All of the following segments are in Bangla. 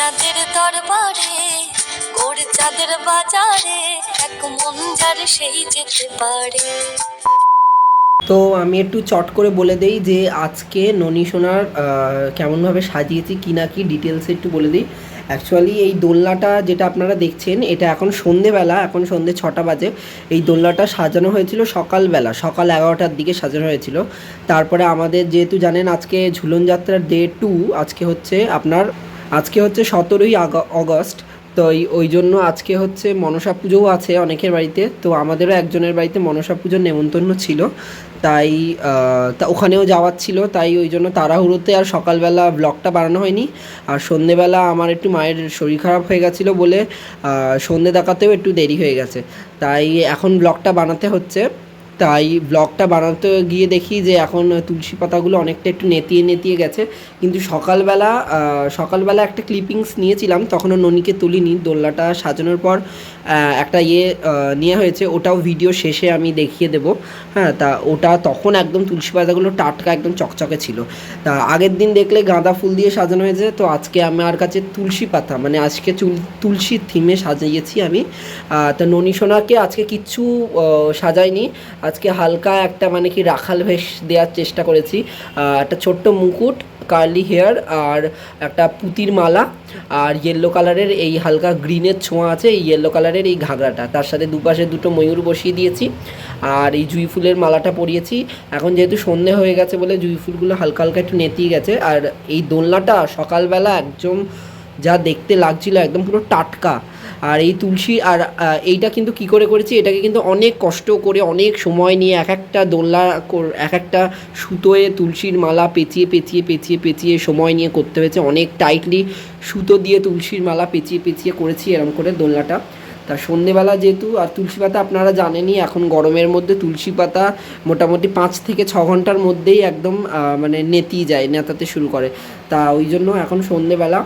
চাঁদের দরবারে গোর চাঁদের বাজারে, এক মন যার সেই যেতে পারে। তো আমি একটু চট করে বলে দেই যে আজকে ননী সোনার কেমনভাবে সাজিয়েছি, কি না কি ডিটেলসে একটু বলে দিই। অ্যাকচুয়ালি এই দোলনাটা যেটা আপনারা দেখছেন, এটা এখন সন্ধেবেলা, এখন সন্ধে ছটা বাজে। এই দোলনাটা সাজানো হয়েছিল সকালবেলা, সকাল এগারোটার দিকে সাজানো হয়েছিল। তারপরে আমাদের, যেহেতু জানেন আজকে ঝুলন যাত্রার ডে টু আজকে হচ্ছে আপনার আজকে হচ্ছে সতেরোই আগস্ট তো ওই জন্য আজকে হচ্ছে মনসা পুজোও আছে অনেকের বাড়িতে, তো আমাদেরও একজনের বাড়িতে মনসা পুজোর নেমন্তন্ন ছিল, তাই তা ওখানেও যাওয়ার ছিল, তাই ওই জন্য তাড়াহুড়োতে আর সকালবেলা ব্লগটা বানানো হয়নি, আর সন্ধেবেলা আমার একটু মায়ের শরীর খারাপ হয়ে গেছিল বলে সন্ধে দেখাতেও একটু দেরি হয়ে গেছে, তাই এখন ব্লগটা বানাতে হচ্ছে। তাই ব্লগটা বানাতে গিয়ে দেখি যে এখন তুলসী পাতাগুলো অনেকটা একটু নেতিয়ে নেতিয়ে গেছে। কিন্তু সকালবেলা সকালবেলা একটা ক্লিপিংস নিয়েছিলাম, তখনও ননিকে তুলিনি। দোলনাটা সাজানোর পর একটা ইয়ে নেওয়া হয়েছে, ওটাও ভিডিও শেষে আমি দেখিয়ে দেব। হ্যাঁ তা ওটা তখন একদম তুলসী পাতাগুলো টাটকা একদম চকচকে ছিল। তা আগের দিন দেখলে গাঁদা ফুল দিয়ে সাজানো হয়েছে, তো আজকে আমার কাছে তুলসী পাতা মানে আজকে চুল তুলসীর থিমে সাজিয়েছি আমি। তো ননী সোনাকে আজকে কিচ্ছু সাজাইনি আজকে হালকা একটা মানে কি রাখাল ভেষ দেওয়ার চেষ্টা করেছি। একটা ছোট্ট মুকুট কার্লি হেয়ার আর একটা পুতির মালা আর ইয়েলো কালারের এই হালকা গ্রিনের ছোঁয়া আছে, এই ইয়েলো কালারের এই ঘাগরাটা। তার সাথে দুপাশে দুটো ময়ূর বসিয়ে দিয়েছি আর এই জুঁই ফুলের মালাটা পরিয়েছি। এখন যেহেতু সন্ধে হয়ে গেছে বলে জুঁই ফুলগুলো হালকা হালকা একটু নেতিয়ে গেছে আর এই দোলনাটা সকালবেলা একদম যা দেখতে লাগছিল একদম পুরো টাটকা। আর এই তুলসী আর এইটা কিন্তু কি করে করেছি, এটাকে কিন্তু অনেক কষ্ট করে, অনেক সময় নিয়ে এক একটা দোলনা এক একটা সুতোয় তুলসীর মালা পেঁচিয়ে পেঁচিয়ে পেঁচিয়ে পেঁচিয়ে সময় নিয়ে করতে হয়েছে। অনেক টাইটলি সুতো দিয়ে তুলসীর মালা পেঁচিয়ে পেঁচিয়ে করেছি এরকম করে দোলনাটা। তা সন্ধেবেলা যেহেতু, আর তুলসী পাতা আপনারা জানেনই, এখন গরমের মধ্যে তুলসী পাতা মোটামুটি পাঁচ থেকে ছ ঘণ্টার মধ্যেই একদম মানে নেতিয়ে যায়, নেতাতে শুরু করে। তা ওই জন্য এখন সন্ধেবেলা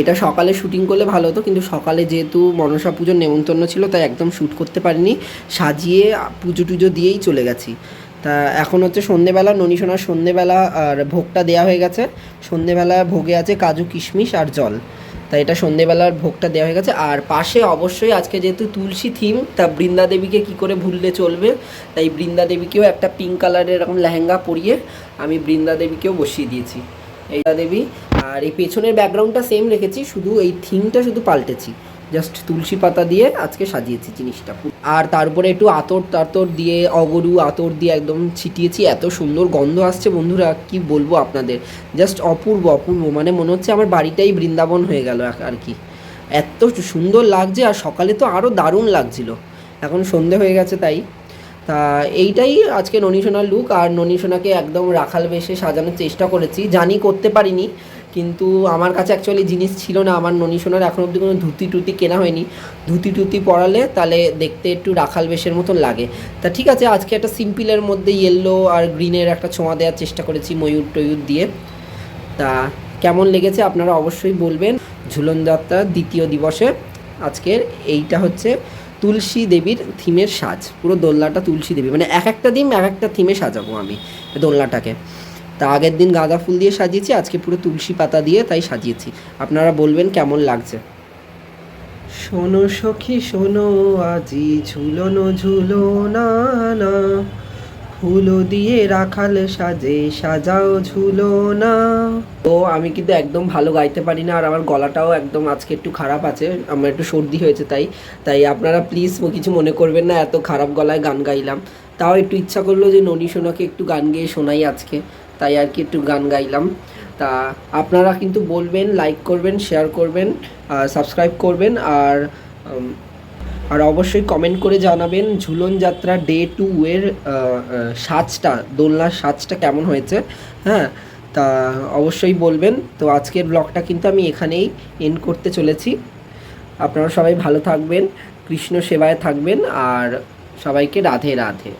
এটা সকালে শুটিং করলে ভালো হতো, কিন্তু সকালে যেহেতু মনসা পুজোর নেমন্তন্ন ছিল, তাই একদম শ্যুট করতে পারিনি। সাজিয়ে পুজো টুজো দিয়েই চলে গেছি। তা এখন হচ্ছে সন্ধেবেলা ননীসোনার সন্ধেবেলা, আর ভোগটা দেওয়া হয়ে গেছে। সন্ধেবেলা ভোগে আছে কাজু, কিশমিশ আর জল। তাই এটা সন্ধেবেলার ভোগটা দেওয়া হয়ে গেছে। আর পাশে অবশ্যই আজকে যেহেতু তুলসী থিম তা বৃন্দা দেবীকে কী করে ভুললে চলবে? তাই বৃন্দা দেবীকেও একটা পিঙ্ক কালারের এরকম লেহেঙ্গা পরিয়ে আমি বৃন্দা দেবীকেও বসিয়ে দিয়েছি। এইটা দেবী আর এই পেছনের ব্যাকগ্রাউন্ডটা সেম রেখেছি, শুধু এই থিমটা শুধু পাল্টেছি। জাস্ট তুলসী পাতা দিয়ে আজকে সাজিয়েছি জিনিসটা। আর তারপরে একটু আতর তাতর দিয়ে, অগরু আতর দিয়ে একদম ছিটিয়েছি। এত সুন্দর গন্ধ আসছে বন্ধুরা, কি বলব আপনাদের? জাস্ট অপূর্ব অপূর্ব। মানে মনে হচ্ছে আমার বাড়িটাই বৃন্দাবন হয়ে গেল আর কি। এত সুন্দর লাগছে আর সকালে তো আরও দারুণ লাগছিল। এখন সন্ধে হয়ে গেছে তাই। তা এইটাই আজকে ননীসোনার লুক আর ননীসোনাকে একদম রাখাল বেশে সাজানোর চেষ্টা করেছি। জানি করতে পারিনি। কিন্তু আমার কাছে অ্যাকচুয়ালি জিনিস ছিল না। আমার ননি সোনার এখন অবধি কোনো ধুতি টুতি কেনা হয়নি। ধুতি টুতি পরালে তাহলে দেখতে একটু রাখাল বেশের মতন লাগে। তা ঠিক আছে, আজকে একটা সিম্পলের মধ্যে ইয়েলো আর গ্রিনের একটা ছোঁয়া দেওয়ার চেষ্টা করেছি ময়ূর টয়ূর দিয়ে। তা কেমন লেগেছে আপনারা অবশ্যই বলবেন। ঝুলন যাত্রার দ্বিতীয় দিবসে। আজকের এইটা হচ্ছে তুলসী দেবীর থিমের সাজ। পুরো দোলনাটা তুলসী দেবী। মানে এক একটা দিন এক একটা থিমে সাজাবো আমি দোলনাটাকে। তা আগের দিন গাঁদা ফুল দিয়ে সাজিয়েছি আজকে পুরো তুলসী পাতা দিয়ে তাই সাজিয়েছি। আপনারা বলবেন কেমন লাগছে? শোনো সখী শোনো আজি ঝুলনো ঝুলো না না ফুলো দিয়ে রাখাল সাজে সাজাও ঝুলো না। তো আমি কিন্তু একদম ভালো গাইতে পারি না আর আমার গলাটাও একদম আজকে একটু খারাপ আছে আমার একটু সর্দি হয়েছে তাই তাই আপনারা প্লিজ কিছু মনে করবেন না এত খারাপ গলায় গান গাইলাম। তাও একটু ইচ্ছা করল যে ননী সোনাকে একটু গান গেয়ে শোনাই আজকে। তাই আর কি একটু গান গাইলাম। তা আপনারা কিন্তু বলবেন লাইক করবেন শেয়ার করবেন সাবস্ক্রাইব করবেন আর আর অবশ্যই কমেন্ট করে জানাবেন ঝুলন যাত্রা ডে টু এর সাজটা, দোলনার সাজটা কেমন হয়েছে। হ্যাঁ তা অবশ্যই বলবেন। তো আজকের ব্লগটা কিন্তু আমি এখানেই এন্ড করতে চলেছি। আপনারা সবাই ভালো থাকবেন, কৃষ্ণ সেবায় থাকবেন আর সবাইকে রাধে রাধে।